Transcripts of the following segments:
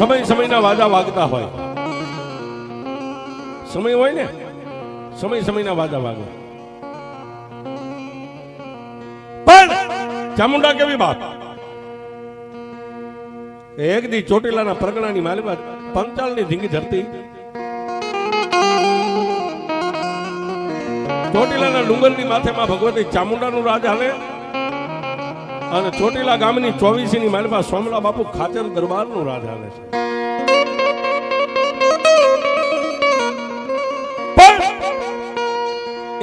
સમય સમયના વાજા વાગતા હોય. સમય હોય ને? સમય સમયના વાજા વાગે. પણ ચામુંડા કેવી બાપ? એક દી ચોટીલાના પ્રગણાની માલિકા પંચાળની ધીંગી ધરતી. ચોટીલાના ડુંગરની માથેમાં ભગવતી ચામુંડાનું રાજ હાલે. અને ચોટીલા ગામની ચોવીસીની માલિકા સોમલા બાપુ ખાચર દરબારનું રાજ હાલે છે.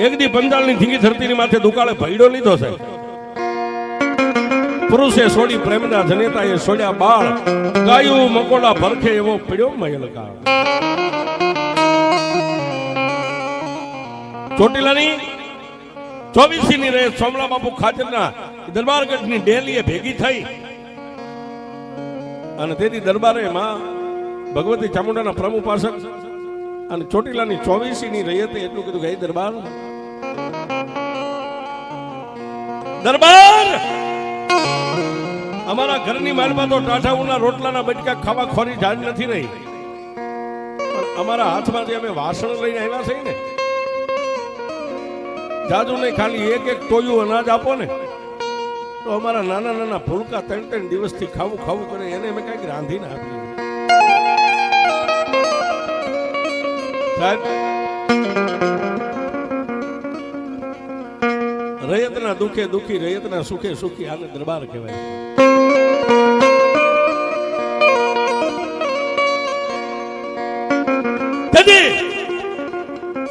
એક દી પંચાળની ધીંગી ધરતીની માથે દુકાળે ભયડો લીધો છે. પુરુષે છોડી પ્રેમના જનેતાએ છોડ્યા બાળ. ગાયું મકોડા ભરખે એવો પડ્યો મયલકાર ચોટીલાની ચોવીસી ની રહે સોમલા બાપુ ખાચરના દરબારગઢની ડેલીએ ભેગી થઈ. અને તેથી દરબારે માં ભગવતી ચામુંડાના પ્રમુખ પાસક અને ચોટીલાની ચોવીસી ની રહી હતી એટલું કીધું કે દરબાર દરબાર! અમારા ઘરની માલમાં તો ટાઢાઉના રોટલાના બટકા ખાવા ખોરી જાણ નથી રહી. અમારા હાથમાં જે અમે વાસણ લઈને આવ્યા છે ને. જાજુ નહીં, ખાલી એક એક ટોયું અનાજ આપો ને. તો અમારા નાના નાના ભૂલકા ત્રણ ત્રણ દિવસથી ખાવું ખાવું કરે, એને અમે કંઈક રાંધીને આપીએ. સાહેબ, રયતના દુઃખે દુઃખી, રૈયતના સુખે સુખી આને દરબાર કહેવાય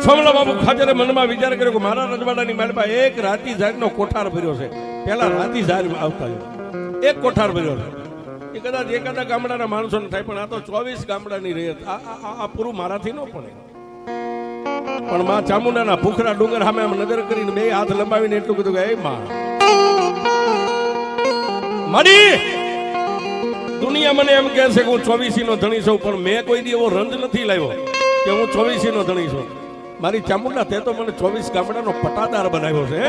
સોમલા બાબુ ખાચરે મનમાં વિચાર કર્યો કે મારા રજવાડાની માલપા એક રાતી જાતનો કોઠાર ભર્યો છે. પેલા રાતી ઝાડ આવતા. એક કોઠાર છે. એ કદાચ એકાદા ગામડાના માણસો થાય, પણ આ તો ચોવીસ ગામડાની રહેત આ પૂરું મારાથી ન પડે. પણ માં ચામુંડાના ભૂખરા ડુંગર સામે આમ નજર કરીને બે હાથ લંબાવીને એટલું કીધું કે, એ માં મારી દુનિયા મને એમ કહે છે કે હું ચોવીસી નો ધણી છું, પણ મેં કોઈ દી એવો રંજ નથી લાવ્યો કે હું ચોવીસી નો ધણી છું. મારી ચામુંડા તે તો મને ચોવીસ ગામડાનો પટાદાર બનાવ્યો છે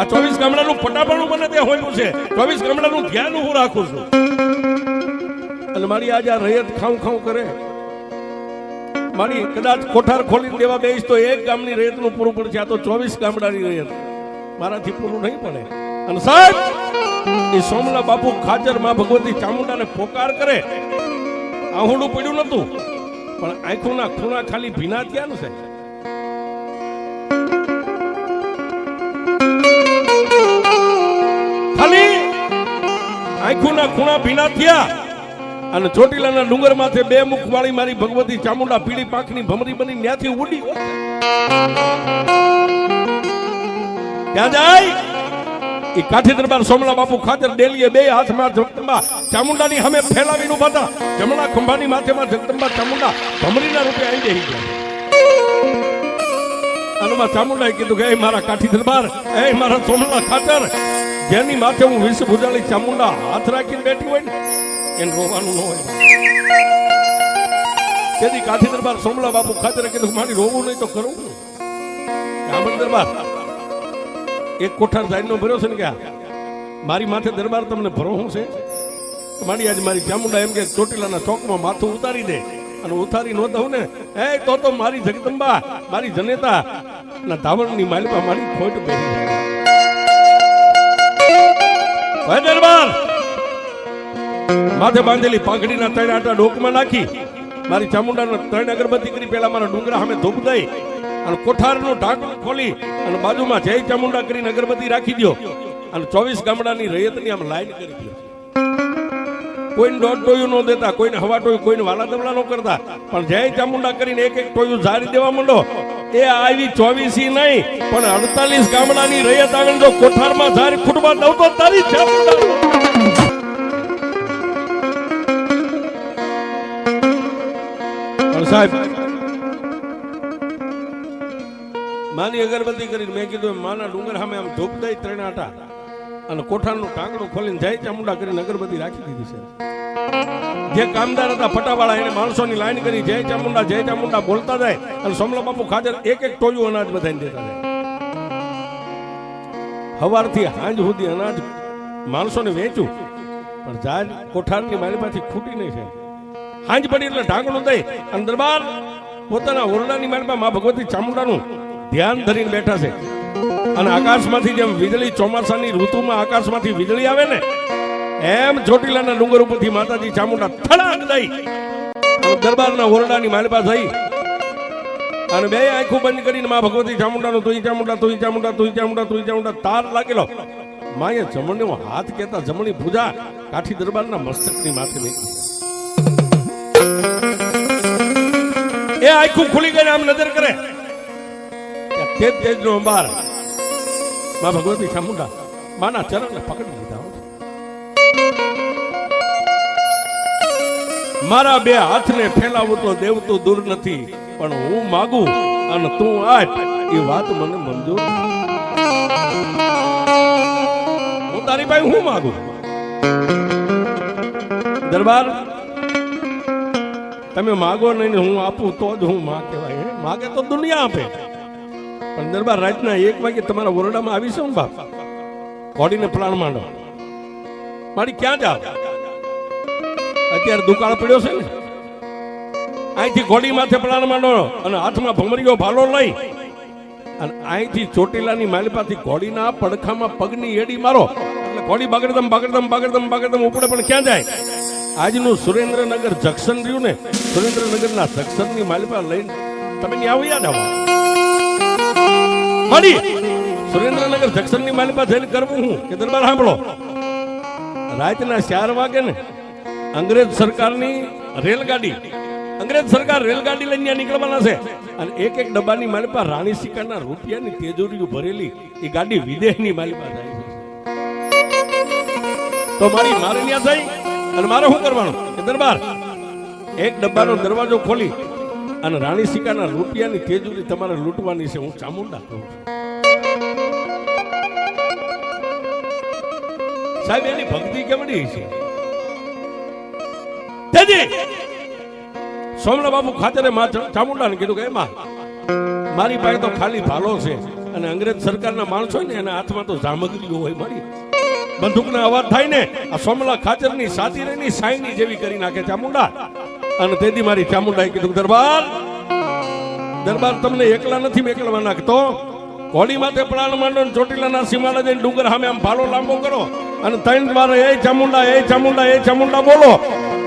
આ ચોવીસ ગામડાનું પટાપણું મને તે હોયું છે. ચોવીસ ગામડાનું ધ્યાન હું રાખું છું. અને મારી આજે આ રૈયત ખાઉં ખાઉં કરે. મારી કદાચ કોઠાર ખોલી દેવા બેસ તો એક ગામની રેતનું પૂરું પડશે. આ તો ચોવીસ ગામડાની રેત મારાથી પૂરું નહીં પડે. અને સાહેબ, એ સોમલા બાપુ ખાચરમાં ભગવતી ચામુંડાને પોકાર કરે. આહુડું પડ્યું નતું પણ આંખોના ખૂણા ખાલી ભીના થયા ને સાહેબ. આંખોના ખૂણા ભીના થયા. અને ચોટીલાના ડુંગર માથે બે મુખ વાળી મારી ભગવતી ચામુંડા પીળી પાંખની ભમરી બની ત્યાંથી ઉડી ત્યાં જાય. એ કાઠી દરબાર સોમલા બાપુ ખાતર ડેલીએ બે હાથમાં જગદંબા ચામુંડાની હમે ફેલાવીને ઊભા હતા. જમણા ખંભાની માથેમાં જગદંબા ચામુંડા ભમરીના રૂપે આવી જઈ ગયા. અનુમાં ચામુંડાએ કીધું કે "એ મારા કાઠી દરબાર એ મારા સોમલા ખાતર જેની માથે હું વિષ ભુજાળી ચામુંડા હાથ રાખીને બેઠી હોય ને એને રોવાનું ન હોય. તેથી કાઠી દરબાર સોમલા બાપુ ખાતરે કીધું મારી રોવું નહીં તો કરવું શું? આમણ દરબાર, એક કોઠાર સાઈડનો ભર્યો છે ને કે મારી માથે દરબાર તમને ભરો શું છે? મારી આજે મારી ચામુંડા એમ કે ચોટીલાના ચોકમાં માથું ઉતારી દે અને ઉતારી નો દઉં ને, એ તો તો મારી જગદંબા, મારી જનેતા, ના ધાવણની માલિકા મારી ખોટ પહેરી હવે દરબાર? માથે બાંધેલી પાઘડીના ત્રણ આટા ડોકમાં નાખી, મારી ચામુંડાનો ત્રણ અગરબત્તી કરી પેલા મારા ડુંગરા સામે ધૂપ દઈ અને કોઠારનું ઢાંકણું ખોલી અને બાજુમાં જય ચામુંડા કરીને અગરબત્તી રાખી દો અને ચોવીસ ગામડાની રૈયતની આમ લાઈન કરી દો કોઈને દોઢ ટોયું ન દેતા, કોઈને હવા ટોયું, કોઈને વાલા દમડા ન કરતા, પણ જય ચામુંડા કરીને એક એક ટોયું ઝારી દેવા માંડો. એ આવી ચોવીસી નહીં, પણ અડતાલીસ ગામડાની રૈયત આવે જો કોઠારમાં ઝારી ફૂટવા દઉં તો તારી ચામુંડા સાહેબ, માની અગરબત્તી કરીને મેં કીધું, માના ડુંગર સામે આમ ધૂપ દઈ ત્રણ આટા. અને કોઠાનું ટાંગણું ખોલીને જય ચામુંડા કરીને અગરબત્તી રાખી દીધી છે. જે કામદાર હતા ફટાવાળા, એને માણસોની લાઈન કરી જય ચામુંડા જય ચામુંડા બોલતા જાય અને સોમલા બાપુ ખાજર એક એક ટોયું અનાજ બધાને દેતા જાય. હવારથી હાંજ સુધી અનાજ માણસોને વેચ્યું, પણ જાજ કોઠારની મારી માંથી ખૂટી નહીં છે. હાંજ પડી એટલે ઢાંકણું દઈ અને દરબાર પોતાના ઓરડાની માલમાં મા ભગવતી ચામુંડાનું ધ્યાન ધરીને બેઠા છે. અને આકાશમાંથી જેમ વીજળી ચોમાસાની ઋતુમાં આકાશમાંથી વીજળી આવે ને, એમ ચોટીલાના ડુંગર ઉપરથી માતાજી ચામુંડા થડાક દઈ દરબારના ઓરડાની માલપા થઈ. અને બે આંખો બંધ કરીને મા ભગવતી ચામુંડાનો તુઈ ચામુંડા તુઈ ચામુંડા તુઈ ચામુંડા તુઈ ચામુંડા, તાર લાગેલો. માએ જમણને હાથ કેતા જમણી પૂજા કાઠી દરબારના મસ્તકની માથે નીકળી એ આંખું ખુલી ગઈ આમ નજર કરે. તેજ તેજ નો અંબાર. માં ભગવતી ચામુંડા માના ચરણને પકડી લીધા મારા બે હાથને ફેલાવું તો દેવતું દૂર નથી, પણ હું માગું અને તું આપ, એ વાત મને મંજૂર હું તારી પાસે હું માગું? દરબાર, તમે માગો નહીં હું આપું તો જ હું માં કહેવાય? માગે તો દુનિયા આપે. પણ દરબાર રાતના એક વાગે તમારા ઓરડામાં આવી છે બાપ? ઘોડીને પ્લાન માંડો. મારી ક્યાં જાવ? અત્યારે દુકાળ પડ્યો છે ને. અહીંથી ઘોડી માથે પ્લાન માંડો અને હાથમાં ભમરીઓ ભાલો લઈ અને અહીંથી ચોટીલાની માલિપાથી ઘોડીના પડખામાં પગની એડી મારો. એટલે ઘોડી બગડદમ બગડદમ બગડદમ બગડદમ ઉપડે પણ ક્યાં જાય? આજનું સુરેન્દ્રનગર જંકશન રહ્યું ને, સુરેન્દ્રનગરના જંકશનની માલિપા લઈને તમે ત્યાં આવ્યા જાવ મળી સુરેન્દ્રનગર જંકશનની માલિકા જઈને કરવું હું, કે દરબાર સાંભળો. રાતના ચાર વાગે ને અંગ્રેજ સરકારની રેલગાડી, અંગ્રેજ સરકાર રેલગાડી લઈને નીકળવાના છે. અને એક એક ડબ્બાની માલિકા રાણી સિકાના રૂપિયાની તેજોરીઓ ભરેલી, એ ગાડી વિદેશની માલિકા છે. તો મારી મારે ત્યાં થઈ અને મારે શું કરવાનું? દરબાર. એક ડબ્બાનો દરવાજો ખોલી અને રાણી સિકાના રૂપિયાની તેજુરી તમારે લૂંટવાની છે, હું ચામુંડા કહું છું. સાહેબ, એની ભક્તિ કેવડી છે? સોમના બાપુ ખાતરે ચામુંડાને કીધું કે એમાં મારી પાસે તો ખાલી ભાલો છે અને અંગ્રેજ સરકારના માણસો હોય ને, એના હાથમાં તો સામગ્રીઓ હોય, મારી. બંદૂકના અવાજ થાય ને, આ સોમલા ખાચરની સાતી રેની સાઈની જેવી કરી નાખે, ચામુંડા. અને તેથી મારી ચામુંડાએ કીધું, દરબાર દરબાર તમને એકલા નથી મેકલવા નાખતો. ઘોડી માથે પ્રાણ માંડો ચોટીલાના સીમાડા જઈને ડુંગર સામે આમ ભાલો લાંબો કરો. અને ત્રણ વાર, એ ચામુંડા એ ચામુંડા એ ચામુંડા બોલો.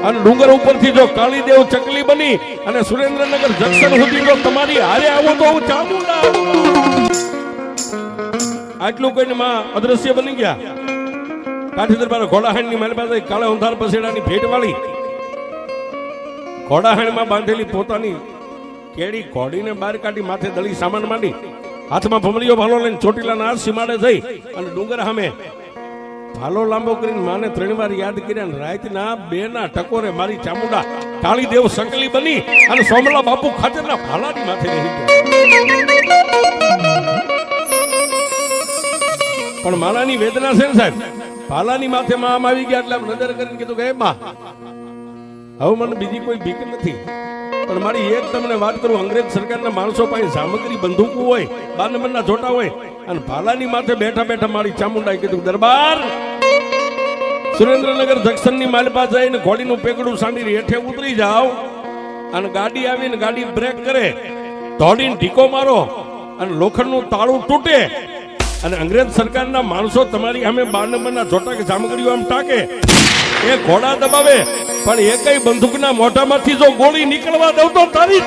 અને ડુંગર ઉપરથી જો કાળીદેવ ચકલી બની અને સુરેન્દ્રનગર જંકશન સુધી જો તમારી હારે આવો તો હું ચામુંડા આટલું કહીને માં અદ્રશ્ય બની ગયા. કાઠી દરબાર ઘોડાહાણની મારી પાસે કાળા ઉંધાર પસેડાની ભેટ વાળી ઘોડાહાણમાં બાંધેલી પોતાની કેડી ઘોડીને બહાર કાઢી માથે દળી સામાન માંડી. હાથમાં ભમરીઓ ભાલો લઈને ચોટીલાના નાર સીમાડે થઈ અને ડુંગર સામે ભાલો લાંબો કરીને માને ત્રણ વાર યાદ કર્યા અને રાતના બે ના ટકોરે મારી ચામુંડા કાળી દેવ સંકલી બની અને સોમલા બાપુ ખાતરના ભાલાની માથે રહી ગયા. પણ માલાની વેદના છે ને સાહેબ? ભાલાની માથે માં આવી ગયા એટલે નજર કરીને કીધું કે "એ બા હવે મને બીજી કોઈ બીક નથી. પણ મારી એક તમને વાત કરું, અંગ્રેજ સરકારના માણસો પાસે સામગ્રી બંદૂકો હોય બાર નંબરના જોટા હોય, અને ભાલાની માથે બેઠા બેઠા મારી ચામુંડાએ કીધું, દરબાર! સુરેન્દ્રનગર જંકશનની માલપા જઈને ઘોડીનું પેકડું સાંડીને હેઠે ઉતરી જાઓ અને ગાડી આવીને ગાડી બ્રેક કરે. દોડીને ઢીકો મારો અને લોખંડનું તાળું તૂટે. અને અંગ્રેજ સરકારના માણસો તમારી સામે બાર નંબરના જોટા કે સામગ્રીઓ આમ ટાકે. એ ઘોડા દબાવે. પણ એ કઈ બંદૂકના મોઢામાંથી જો ગોળી નીકળવા દઉં તો તારી